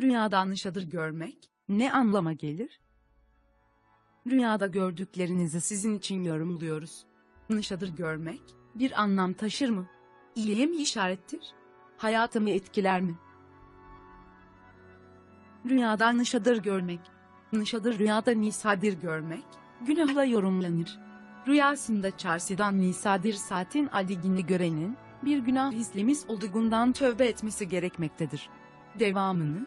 Rüyada nişadır görmek, ne anlama gelir? Rüyada gördüklerinizi sizin için yorumluyoruz. Nişadır görmek, bir anlam taşır mı? İyiye mi işarettir? Hayatımı etkiler mi? Rüyada nişadır görmek. Nişadır rüyada nisadir görmek, günahla yorumlanır. Rüyasında çarşıdan nisadir saatin aligini görenin, bir günah izlemiş olduğundan tövbe etmesi gerekmektedir. Devamını,